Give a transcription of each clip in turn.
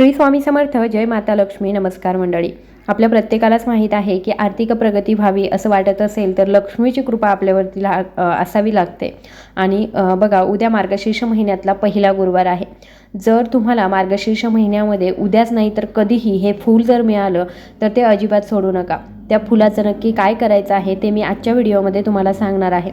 श्री स्वामी समर्थ जय माता लक्ष्मी नमस्कार मंडळी. आपल्या प्रत्येकालाच माहीत आहे की आर्थिक प्रगती व्हावी असं वाटत असेल तर लक्ष्मीची कृपा आपल्यावरती ला असावी लागते. आणि बघा उद्या मार्गशीर्ष महिन्यातला पहिला गुरुवार आहे. जर तुम्हाला मार्गशीर्ष महिन्यामध्ये उद्याच नाही तर कधीही हे फूल जर मिळालं तर ते अजिबात सोडू नका. त्या फुलाचं नक्की काय करायचं आहे ते मी आजच्या व्हिडिओमध्ये तुम्हाला सांगणार आहे.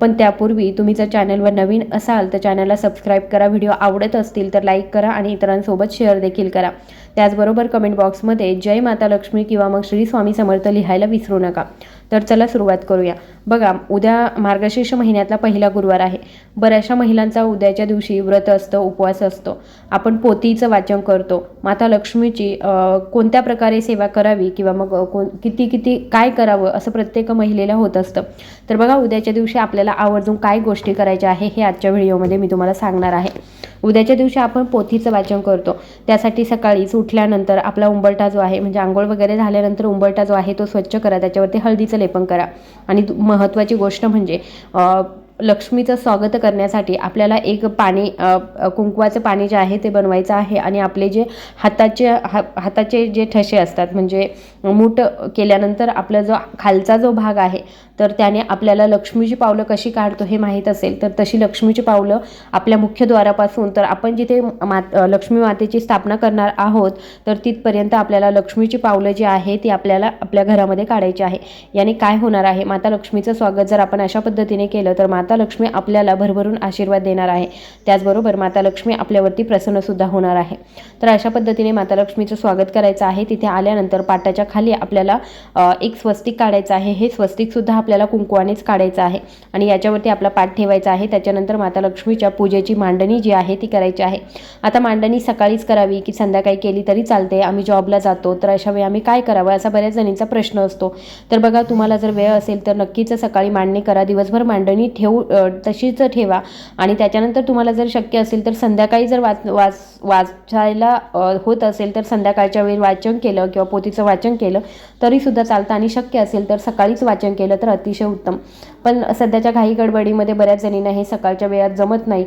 पण त्यापूर्वी तुम्ही जर चॅनलवर नवीन असाल तर चॅनलला सबस्क्राईब करा. व्हिडिओ आवडत असतील तर लाईक करा आणि इतरांसोबत शेअर देखील करा. त्याचबरोबर कमेंट बॉक्समध्ये जय माता लक्ष्मी किंवा मग श्री स्वामी समर्थ लिहायला विसरू नका. तर चला सुरुवात करूया. बघा उद्या मार्गशीर्ष महिन्यातला पहिला गुरुवार आहे. बऱ्याचशा महिलांचा उद्याच्या दिवशी व्रत असतं उपवास असतो. आपण पोतीचं वाचन करतो. माता लक्ष्मीची कोणत्या प्रकारे सेवा करावी किंवा मग कोण किती किती काय करावं असं प्रत्येक महिलेला होत असतं. तर बघा उद्याच्या दिवशी आपल्याला आवर्जून काय गोष्टी करायच्या आहे हे आजच्या व्हिडिओमध्ये मी तुम्हाला सांगणार आहे. उद्याच्या दिवशी आपण पोथीचं वाचन करतो. त्यासाठी सकाळीच उठल्यानंतर आपला उंबरटा जो आहे म्हणजे आंघोळ वगैरे झाल्यानंतर उंबरटा जो आहे तो स्वच्छ करा. त्याच्यावरती हळदीचं लेपन करा. आणि महत्त्वाची गोष्ट म्हणजे लक्ष्मीचं स्वागत करण्यासाठी आपल्याला एक पाणी कुंकवाचं पाणी जे आहे ते बनवायचं आहे आणि आपले जे हाताचे हा हाताचे जे ठसे असतात म्हणजे मूठ केल्यानंतर आपला जो खालचा जो भाग आहे तर त्याने आपल्याला लक्ष्मीची पावलं कशी काढतो हे माहीत असेल तर तशी लक्ष्मीची पावलं आपल्या मुख्यद्वारापासून तर आपण जिथे मात लक्ष्मी मातेची स्थापना करणार आहोत तर तिथपर्यंत आपल्याला लक्ष्मीची पावलं जी आहे ती आपल्याला आपल्या घरामध्ये काढायची आहे. याने काय होणार आहे? माता लक्ष्मीचं स्वागत जर आपण अशा पद्धतीने केलं तर माता माता लक्ष्मी आपल्याला भरभरून आशीर्वाद देणार आहे. त्याचबरोबर माता लक्ष्मी आपल्यावरती प्रसन्नसुद्धा होणार आहे. तर अशा पद्धतीने माता लक्ष्मीचं स्वागत करायचं आहे. तिथे आल्यानंतर पाटाच्या खाली आपल्याला एक स्वस्तिक काढायचं आहे. हे स्वस्तिकसुद्धा आपल्याला कुंकवानेच काढायचं आहे. आणि याच्यावरती आपला पाठ ठेवायचा आहे. त्याच्यानंतर माता लक्ष्मीच्या पूजेची मांडणी जी आहे ती करायची आहे. आता मांडणी सकाळीच करावी की संध्याकाळी केली तरी चालते आम्ही जॉबला जातो. तर अशा वेळी आम्ही काय करावं असा बऱ्याच जणींचा प्रश्न असतो. तर बघा तुम्हाला जर वेळ असेल तर नक्कीच सकाळी मांडणी करा. दिवसभर मांडणी ठेवू अ, तशीच ठेवा. आणि त्याच्यानंतर तुम्हाला जर शक्य असेल तर संध्याकाळी जर वाच वाच वाचायला होत असेल तर संध्याकाळच्या वेळी वाचन केलं किंवा पोथीचं वाचन केलं तरीसुद्धा चालतं. आणि शक्य असेल तर सकाळीच वाचन केलं तर अतिशय उत्तम. पण सध्याच्या घाई गडबडीमध्ये बऱ्याच जणींना हे सकाळच्या वेळात जमत नाही.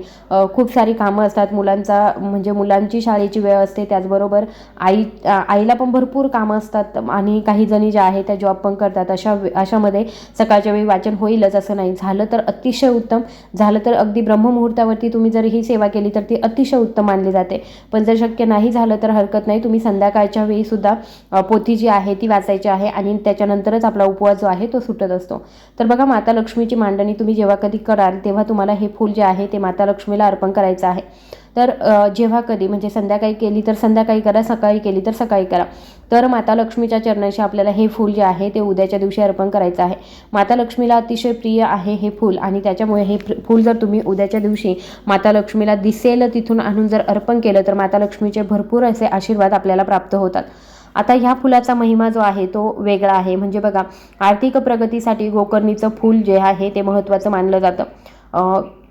खूप सारी कामं असतात मुलांचा म्हणजे मुलांची शाळेची वेळ असते त्याचबरोबर आई आईला पण भरपूर कामं असतात आणि काही जणी ज्या आहेत त्या जॉब पण करतात. अशा अशामध्ये सकाळच्या वेळी वाचन होईलच असं नाही. झालं तर अतिशय उत्तम झालं तर अगदी ब्रह्ममुहूर्तावरती तुम्ही जर ही सेवा केली तर ती अतिशय उत्तम मानली जाते. पण जर शक्य नाही झालं तर हरकत नाही. तुम्ही संध्याकाळच्या वेळी सुद्धा पोथी जी आहे ती वाचायची आहे आणि त्याच्यानंतरच आपला उपवास जो आहे तो सुटत असतो. तर बघा माता लक्ष्मीची मांडणी तुम्ही जेव्हा कधी कराल तेव्हा तुम्हाला हे फूल जे आहे ते माता लक्ष्मीला अर्पण करायचं आहे. तर जेव्हा कधी म्हणजे संध्याकाळी केली तर संध्याकाळी करा सकाळी केली तर सकाळी करा. तर माता लक्ष्मीच्या चरणाशी आपल्याला हे फूल जे आहे ते उद्याच्या दिवशी अर्पण करायचं आहे. माता लक्ष्मीला अतिशय प्रिय आहे हे फूल आणि त्याच्यामुळे हे फूल जर तुम्ही उद्याच्या दिवशी माता लक्ष्मीला दिसेल तिथून आणून जर अर्पण केलं तर माता लक्ष्मीचे भरपूर असे आशीर्वाद आपल्याला प्राप्त होतात. आता ह्या फुलाचा महिमा जो आहे तो वेगळा आहे. म्हणजे बघा आर्थिक प्रगतीसाठी गोकर्णीचं फूल जे आहे ते महत्त्वाचं मानलं जातं.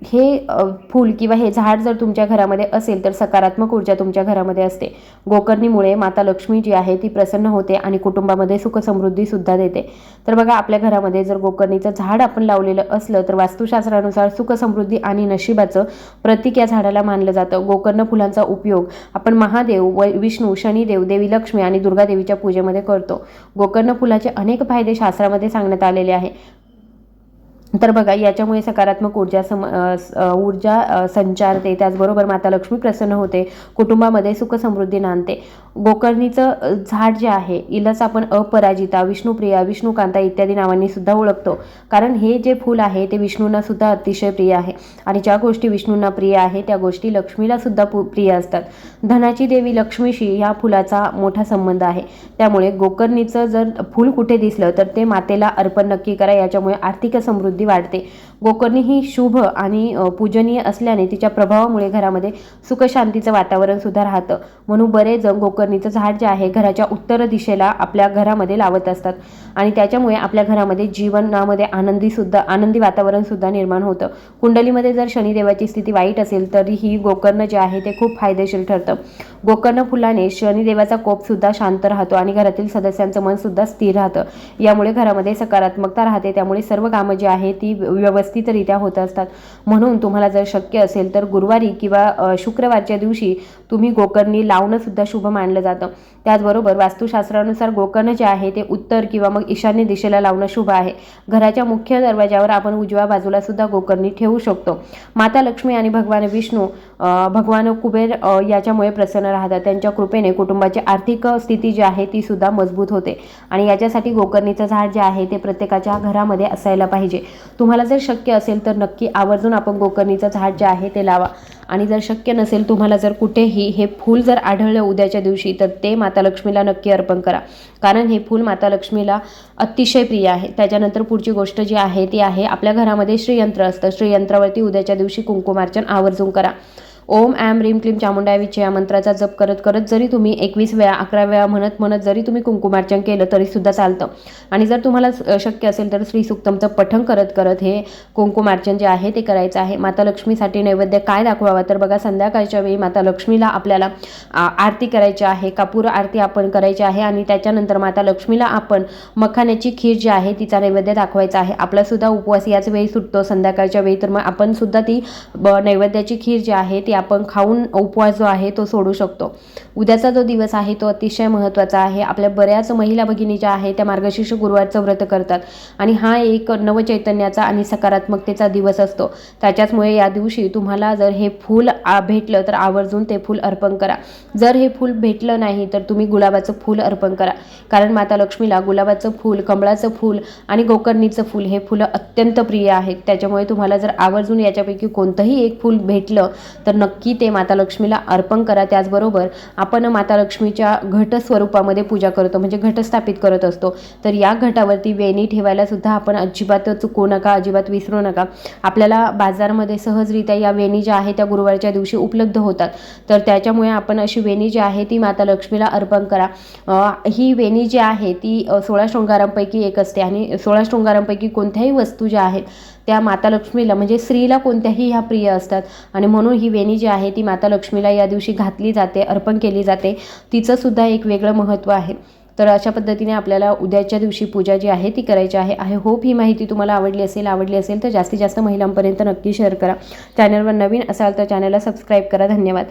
हे फूल किंवा हे झाड जर तुमच्या घरामध्ये असेल तर सकारात्मक ऊर्जा तुमच्या घरामध्ये असते. गोकर्णीमुळे माता लक्ष्मी जी आहे ती प्रसन्न होते आणि कुटुंबामध्ये सुखसमृद्धीसुद्धा देते. तर बघा आपल्या घरामध्ये जर गोकर्णीचं झाड आपण लावलेलं असलं तर वास्तुशास्त्रानुसार सुख समृद्धी आणि नशिबाचं प्रतीक या झाडाला मानलं जातं. गोकर्ण फुलांचा उपयोग आपण महादेव व विष्णू शनिदेव देवी लक्ष्मी आणि दुर्गादेवीच्या पूजेमध्ये करतो. गोकर्ण फुलाचे अनेक फायदे शास्त्रामध्ये सांगण्यात आलेले आहे. तर बघा याच्यामुळे सकारात्मक ऊर्जा सम ऊर्जा संचारते त्याचबरोबर माता लक्ष्मी प्रसन्न होते कुटुंबामध्ये सुख समृद्धी नांदते. गोकर्णीचं झाड जे आहे इलच आपण अपराजिता विष्णुप्रिया विष्णुकांता इत्यादी नावांनी सुद्धा ओळखतो. कारण हे जे फूल आहे ते विष्णूंना सुद्धा अतिशय प्रिय आहे. आणि ज्या गोष्टी विष्णूंना प्रिय आहे त्या गोष्टी लक्ष्मीला सुद्धा पु- प्रिय असतात. धनाची देवी लक्ष्मीशी ह्या फुलाचा मोठा संबंध आहे. त्यामुळे गोकर्णीचं जर फूल कुठे दिसलं तर ते मातेला अर्पण नक्की करा. याच्यामुळे आर्थिक समृद्धी ബുദ്ധി വാഴ്ത്തി गोकर्णी ही शुभ आणि पूजनीय असल्याने तिच्या प्रभावामुळे घरामध्ये सुखशांतीचं वातावरण सुद्धा राहतं. म्हणून बरेच जण गोकर्णीचं झाड जे आहे घराच्या उत्तर दिशेला आपल्या घरामध्ये लावत असतात. आणि त्याच्यामुळे आपल्या घरामध्ये जीवनामध्ये आनंदी सुद्धा आनंदी वातावरण सुद्धा निर्माण होतं. कुंडलीमध्ये जर शनिदेवाची स्थिती वाईट असेल तरी ही गोकर्ण जे आहे ते खूप फायदेशीर ठरतं. गोकर्ण फुलाने शनिदेवाचा कोप सुद्धा शांत राहतो आणि घरातील सदस्यांचं मन सुद्धा स्थिर राहतं. यामुळे घरामध्ये सकारात्मकता राहते. त्यामुळे सर्व कामं जी आहे ती व्यवस्थित व्यवस्थितरित्या होत असतात. म्हणून तुम्हाला जर शक्य असेल तर गुरुवारी किंवा शुक्रवारच्या दिवशी तुम्ही गोकर्णी लावणं सुद्धा शुभ मानलं जातं. त्याचबरोबर वास्तुशास्त्रानुसार गोकर्ण जे आहे ते उत्तर किंवा मग ईशान्य दिशेला लावणं शुभ आहे. घराच्या मुख्य दरवाज्यावर आपण उजव्या बाजूला सुद्धा गोकर्णी ठेवू शकतो. माता लक्ष्मी आणि भगवान विष्णू भगवान कुबेर याच्यामुळे प्रसन्न राहतात. त्यांच्या कृपेने कुटुंबाची आर्थिक स्थिती जी आहे ती सुद्धा मजबूत होते. आणि याच्यासाठी गोकर्णीचं झाड जे आहे ते प्रत्येकाच्या घरामध्ये असायला पाहिजे. तुम्हाला जर शक्य शक्य असेल तर नक्की आवर्जून आपण गोकर्णीचं झाड जे आहे ते लावा. आणि जर शक्य नसेल तुम्हाला जर कुठेही हे फूल जर आढळलं उद्याच्या दिवशी तर ते माता लक्ष्मीला नक्की अर्पण करा. कारण हे फूल माता लक्ष्मीला अतिशय प्रिय आहे. त्याच्यानंतर पुढची गोष्ट जी आहे ती आहे आपल्या घरामध्ये श्रीयंत्र असतं. श्रीयंत्रावरती उद्याच्या दिवशी कुंकुमार्चन आवर्जून करा. ओम ॲम रीम क्लीम चामुंडा विचे या मंत्राचा जप करत करत जरी तुम्ही एकवीस वेळा अकरा वेळा म्हणत म्हणत जरी तुम्ही कुंकुमार्चन केलं तरी सुद्धा चालतं. आणि जर तुम्हाला शक्य असेल तर श्री सुक्तमचं पठण करत करत हे कुंकुमार्चन जे आहे ते करायचं आहे. माता लक्ष्मीसाठी नैवेद्य काय दाखवावा? तर बघा संध्याकाळच्या वेळी माता लक्ष्मीला आपल्याला आरती करायची आहे. कापूर आरती आपण करायची आहे आणि त्याच्यानंतर माता लक्ष्मीला आपण मखाण्याची खीर जी आहे तिचा नैवेद्य दाखवायचा आहे. आपला सुद्धा उपवास याच वेळी सुटतो. संध्याकाळच्या वेळी तर मग आपण सुद्धा ती नैवेद्याची खीर जी आहे ती आपण खाऊन उपवास जो आहे तो सोडू शकतो. उद्याचा जो दिवस आहे तो अतिशय महत्त्वाचा आहे. आपल्या बऱ्याच महिला भगिनी ज्या आहे त्या मार्गशीर्ष गुरुवारचं व्रत करतात. आणि हा एक नवचैतन्याचा आणि सकारात्मकतेचा दिवस असतो. त्याच्याचमुळे या दिवशी तुम्हाला जर हे फूल भेटलं तर आवर्जून ते फूल अर्पण करा. जर हे फूल भेटलं नाही तर तुम्ही गुलाबाचं फूल अर्पण करा. कारण माता लक्ष्मीला गुलाबाचं फूल कमळाचं फूल आणि गोकर्णीचं फूल हे फुलं अत्यंत प्रिय आहेत. त्याच्यामुळे तुम्हाला जर आवर्जून याच्यापैकी कोणतंही एक फूल भेटलं तर नक्की ते माता लक्ष्मीला अर्पण करा. त्याचबरोबर आपण माता लक्ष्मीच्या घट स्वरूपामध्ये पूजा करतो म्हणजे घट स्थापित करत असतो. तर या घटावरती वेणी ठेवायला सुद्धा आपण अजिबात चुकू नका अजिबात विसरू नका. आपल्याला बाजारमध्ये सहजरित्या या वेणी ज्या आहे त्या गुरुवारच्या दिवशी उपलब्ध होतात. तर त्याच्यामुळे आपण अशी वेणी जी आहे ती माता लक्ष्मीला अर्पण करा. ही वेणी जी आहे ती सोळा शृंगारांपैकी एक असते आणि सोळा शृंगारांपैकी कोणत्याही वस्तू ज्या आहेत त्या माता लक्ष्मीला म्हणजे स्त्रीला कोणत्याही ह्या प्रिय असतात. आणि म्हणून ही वेणी जी आहे ती माता लक्ष्मीला या दिवशी घातली जाते अर्पण केली जाते. तिचंसुद्धा एक वेगळं महत्त्व आहे. तर अशा पद्धतीने आपल्याला उद्याच्या दिवशी पूजा जी आहे ती करायची आहे. आय होप ही माहिती तुम्हाला आवडली असेल आवडली असेल तर जास्तीत जास्त महिलांपर्यंत नक्की शेअर करा. चॅनलवर नवीन असाल तर चॅनलला सबस्क्राईब करा. धन्यवाद.